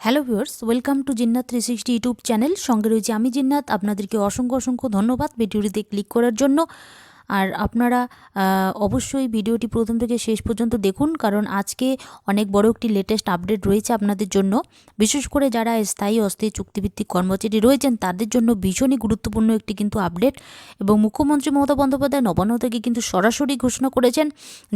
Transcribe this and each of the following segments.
Hello viewers welcome to Jinnat three sixty YouTube channel সঙ্গে রয়েছে আমি জিন্নাত। আপনাদেরকে অসংখ্য অসংখ্য ধন্যবাদ। ভিডিওটিতে ক্লিক করার জন্য। আর আপনারা অবশ্যই ভিডিওটি প্রথম থেকে শেষ পর্যন্ত দেখুন, কারণ আজকে অনেক বড় একটি লেটেস্ট আপডেট রয়েছে আপনাদের জন্য। বিশেষ করে যারা স্থায়ী অস্থায়ী চুক্তিভিত্তিক কর্মচারী রয়েছেন, তাদের জন্য ভীষণই গুরুত্বপূর্ণ একটি কিন্তু আপডেট এবং মুখ্যমন্ত্রী মমতা বন্দ্যোপাধ্যায় নবান্ন থেকে কিন্তু সরাসরি ঘোষণা করেছেন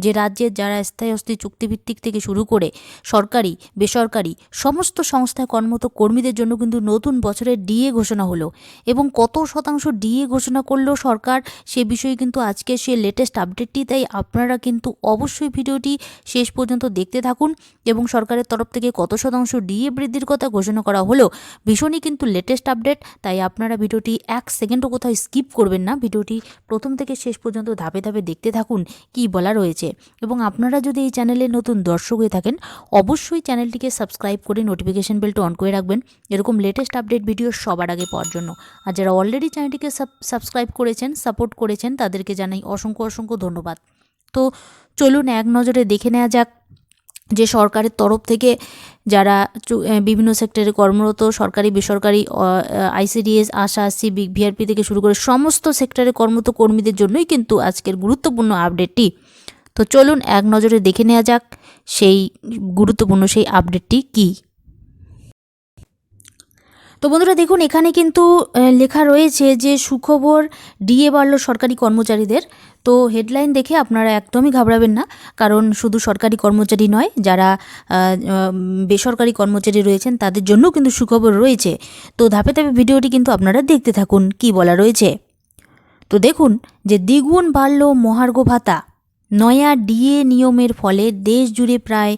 যে রাজ্যের যারা স্থায়ী অস্থায়ী চুক্তিভিত্তিক থেকে শুরু করে সরকারি, বেসরকারি, সমস্ত সংস্থায় কর্মরত কর্মীদের জন্য কিন্তু নতুন বছরের ডিএ ঘোষণা হলো। এবং কত শতাংশ ডিএ ঘোষণা করল সরকার, সে বিষয়ে কিন্তু আজকে সে লেটেস্ট আপডেটটি তাই আপনারা কিন্তু অবশ্যই ভিডিওটি শেষ পর্যন্ত দেখতে থাকুন এবং সরকারের তরফ থেকে কত শতাংশ ডিএ বৃদ্ধির কথা ঘোষণা করা হলো ভীষণই কিন্তু লেটেস্ট আপডেট তাই আপনারা ভিডিওটি এক সেকেন্ডও কোথাও স্কিপ করবেন না। ভিডিওটি প্রথম থেকে শেষ পর্যন্ত ধাপে ধাপে দেখতে থাকুন কি বলা রয়েছে। এবং আপনারা যদি এই চ্যানেলে নতুন দর্শক হয়ে থাকেন, অবশ্যই চ্যানেলটিকে সাবস্ক্রাইব করে নোটিফিকেশন বেলটা অন করে রাখবেন। এরকম লেটেস্ট আপডেট ভিডিও সবার আগে পাওয়ার জন্য। আর যারা অলরেডি চ্যানেলটিকে সাবস্ক্রাইব করেছেন সাপোর্ট করেছেন, তাদেরকে জানাই অসংখ্য অসংখ্য ধন্যবাদ। তো চলুন এক নজরে দেখে নেওয়া যাক যে সরকারের তরফ থেকে যারা বিভিন্ন সেক্টরে কর্মরত, সরকারি, বেসরকারি আইসিডিএস আশা সিভিক ভিআরপি থেকে শুরু করে সমস্ত সেক্টরে কর্মরত কর্মীদের জন্যই কিন্তু আজকের গুরুত্বপূর্ণ আপডেটটি। তো চলুন এক নজরে দেখে নেওয়া যাক সেই গুরুত্বপূর্ণ সেই আপডেটটি কী। তো বন্ধুরা দেখুন, এখানে কিন্তু লেখা রয়েছে যে সুখবর ডিএ বাড়ল সরকারি কর্মচারীদের। তো হেডলাইন দেখে আপনারা একদমই ঘাবড়াবেন না, কারণ শুধু সরকারি কর্মচারী নয়, যারা বেসরকারি কর্মচারী রয়েছেন, তাদের জন্যও কিন্তু সুখবর রয়েছে। তো ধাপে ধাপে ভিডিওটি কিন্তু আপনারা দেখতে থাকুন, কি বলা রয়েছে। তো দেখুন, যে দ্বিগুণ বাড়ল মহার্ঘ ভাতা নয়া ডিএ নিয়মের ফলে দেশ জুড়ে প্রায়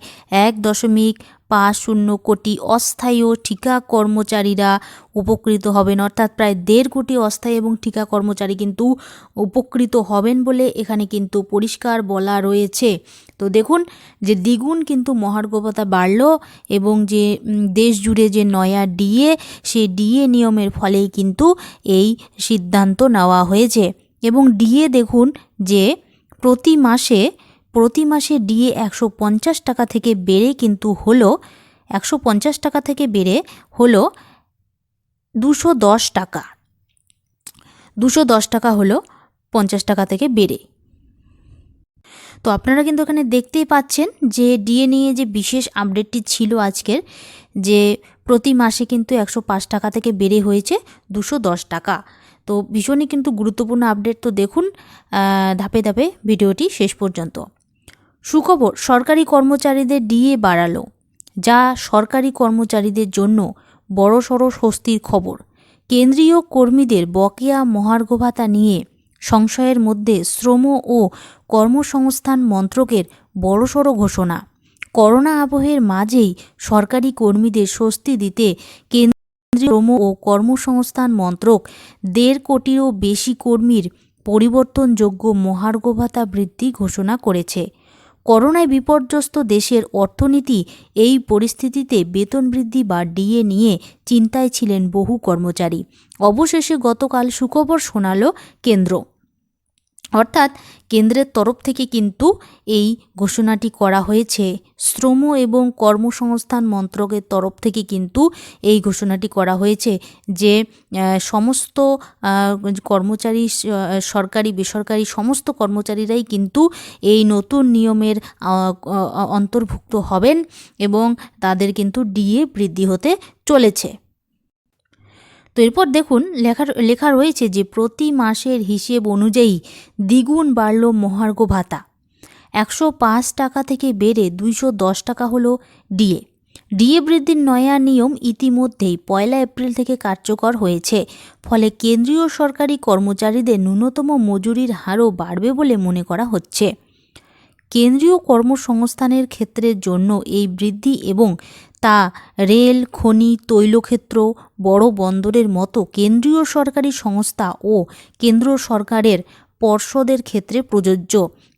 এক দশমিক পাঁচ শূন্য কোটি অস্থায়ী ও ঠিকা কর্মচারীরা উপকৃত হবেন। অর্থাৎ প্রায় দেড় কোটি অস্থায়ী এবং ঠিকা কর্মচারী কিন্তু উপকৃত হবেন বলে এখানে কিন্তু পরিষ্কার বলা রয়েছে। তো দেখুন যে দ্বিগুণ কিন্তু মহার্ঘ ভাতা বাড়ল এবং যে দেশ জুড়ে যে নয়া ডিএ, সেই ডিএ নিয়মের ফলেই কিন্তু এই সিদ্ধান্ত নেওয়া হয়েছে। এবং ডিএ দেখুন যে প্রতি মাসে প্রতি মাসে ডিএ একশো পঞ্চাশ টাকা থেকে বেড়ে কিন্তু হলো, একশো পঞ্চাশ টাকা থেকে বেড়ে হলো দুশো দশ টাকা। দুশো দশ টাকা হলো পঞ্চাশ টাকা থেকে বেড়ে। তো আপনারা কিন্তু এখানে দেখতেই পাচ্ছেন যে ডিএ নিয়ে যে বিশেষ আপডেটটি ছিল আজকের, যে প্রতি মাসে কিন্তু একশো পাঁচ টাকা থেকে বেড়ে হয়েছে দুশো দশ টাকা। তো ভীষণই কিন্তু গুরুত্বপূর্ণ আপডেট তো দেখুন ধাপে ধাপে ভিডিওটি শেষ পর্যন্ত। সুখবর, সরকারি কর্মচারীদের ডিএ বাড়ালো, যা সরকারি কর্মচারীদের জন্য বড়সড় স্বস্তির খবর। কেন্দ্রীয় কর্মীদের বকেয়া মহার্ঘ ভাতা নিয়ে সংশয়ের মধ্যে শ্রম ও কর্মসংস্থান মন্ত্রকের বড়সড় ঘোষণা। করোনা আবহের মাঝেই সরকারি কর্মীদের স্বস্তি দিতে কেন্দ্রীয় শ্রম ও কর্মসংস্থান মন্ত্রক দেড় কোটিরও বেশি কর্মীর পরিবর্তনযোগ্য মহার্ঘ ভাতা বৃদ্ধি ঘোষণা করেছে। করোনায় বিপর্যস্ত দেশের অর্থনীতি এই পরিস্থিতিতে বেতন বৃদ্ধি বা ডিএ নিয়ে চিন্তায় ছিলেন বহু কর্মচারী। অবশেষে গতকাল সুখবর শোনাল কেন্দ্র। অর্থাৎ কেন্দ্রের তরফ থেকে কিন্তু এই ঘোষণাটি করা হয়েছে। শ্রম এবং কর্মসংস্থান মন্ত্রকের তরফ থেকে কিন্তু এই ঘোষণাটি করা হয়েছে যে সমস্ত কর্মচারী সরকারি, বেসরকারি সমস্ত কর্মচারীরাই কিন্তু এই নতুন নিয়মের অন্তর্ভুক্ত হবেন এবং তাদের কিন্তু ডিএ বৃদ্ধি হতে চলেছে। তো এরপর দেখুন, লেখা লেখা রয়েছে যে প্রতি মাসের হিসেব অনুযায়ী দ্বিগুণ বাড়ল মহার্ঘ ভাতা। একশো পাঁচ টাকা থেকে বেড়ে দুইশো দশ টাকা হলো ডিএ। ডিএ বৃদ্ধির নয়া নিয়ম ইতিমধ্যেই পয়লা এপ্রিল থেকে কার্যকর হয়েছে। ফলে কেন্দ্রীয় সরকারি কর্মচারীদের ন্যূনতম মজুরির হারও বাড়বে বলে মনে করা হচ্ছে। কেন্দ্রীয় কর্মসংস্থানের ক্ষেত্রের জন্য এই বৃদ্ধি এবং তা রেল, খনি, তৈলক্ষেত্র, বড় বন্দরের মতো কেন্দ্রীয় সরকারি সংস্থা ও কেন্দ্র সরকারের পর্ষদের ক্ষেত্রে প্রযোজ্য।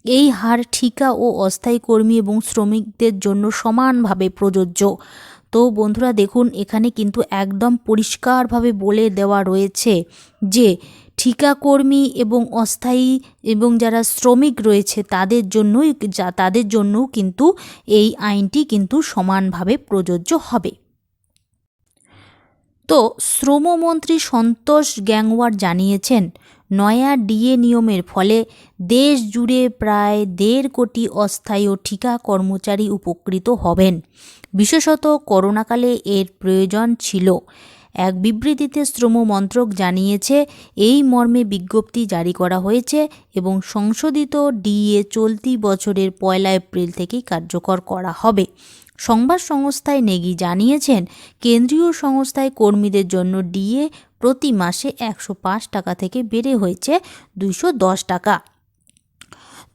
এই হার ঠিকা ও অস্থায়ী কর্মী এবং শ্রমিকদের জন্য সমানভাবে প্রযোজ্য। তো বন্ধুরা, দেখুন, এখানে কিন্তু একদম পরিষ্কারভাবে বলে দেওয়া রয়েছে যে ঠিকাকর্মী এবং অস্থায়ী এবং যারা শ্রমিক রয়েছে তাদের জন্যই যা, তাদের জন্যও কিন্তু এই আইনটি কিন্তু সমানভাবে প্রযোজ্য হবে। তো শ্রমমন্ত্রী সন্তোষ গ্যাংওয়ার জানিয়েছেন, নয়া ডিএ নিয়মের ফলে দেশ জুড়ে প্রায় দেড় কোটি অস্থায়ী ও ঠিকা কর্মচারী উপকৃত হবেন। বিশেষত করোনাকালে এর প্রয়োজন ছিল। এক বিবৃতিতে শ্রম মন্ত্রক জানিয়েছে, এই মর্মে বিজ্ঞপ্তি জারি করা হয়েছে এবং সংশোধিত ডিএ চলতি বছরের পয়লা এপ্রিল থেকেই কার্যকর করা হবে। সংবাদ সংস্থায় নেগি জানিয়েছেন, কেন্দ্রীয় সংস্থায় কর্মীদের জন্য ডিএ প্রতি মাসে একশো পাঁচ টাকা থেকে বেড়ে হয়েছে দশ টাকা।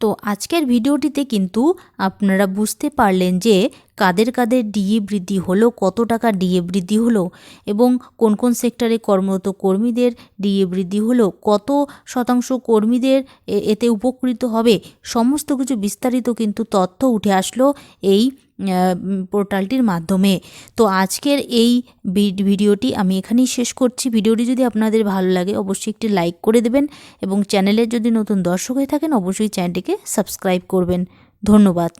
তো আজকের ভিডিওটিতে কিন্তু আপনারা বুঝতে পারলেন যে কাদের কাদের ডিএ বৃদ্ধি হলো, কত টাকা ডিএ বৃদ্ধি হলো এবং কোন কোন সেক্টরে কর্মরত কর্মীদের ডিএ বৃদ্ধি হলো, কত শতাংশ কর্মীদের এতে উপকৃত হবে, সমস্ত কিছু বিস্তারিত কিন্তু তথ্য উঠে আসলো এই পোর্টালটির মাধ্যমে। তো আজকের এই ভিড- ভিডিওটি আমি এখানেই শেষ করছি। ভিডিওটি যদি আপনাদের ভালো লাগে, অবশ্যই একটি লাইক করে দেবেন এবং চ্যানেলের যদি নতুন দর্শক হয়ে থাকেন, অবশ্যই চ্যানেলটিকে সাবস্ক্রাইব করবেন। ধন্যবাদ।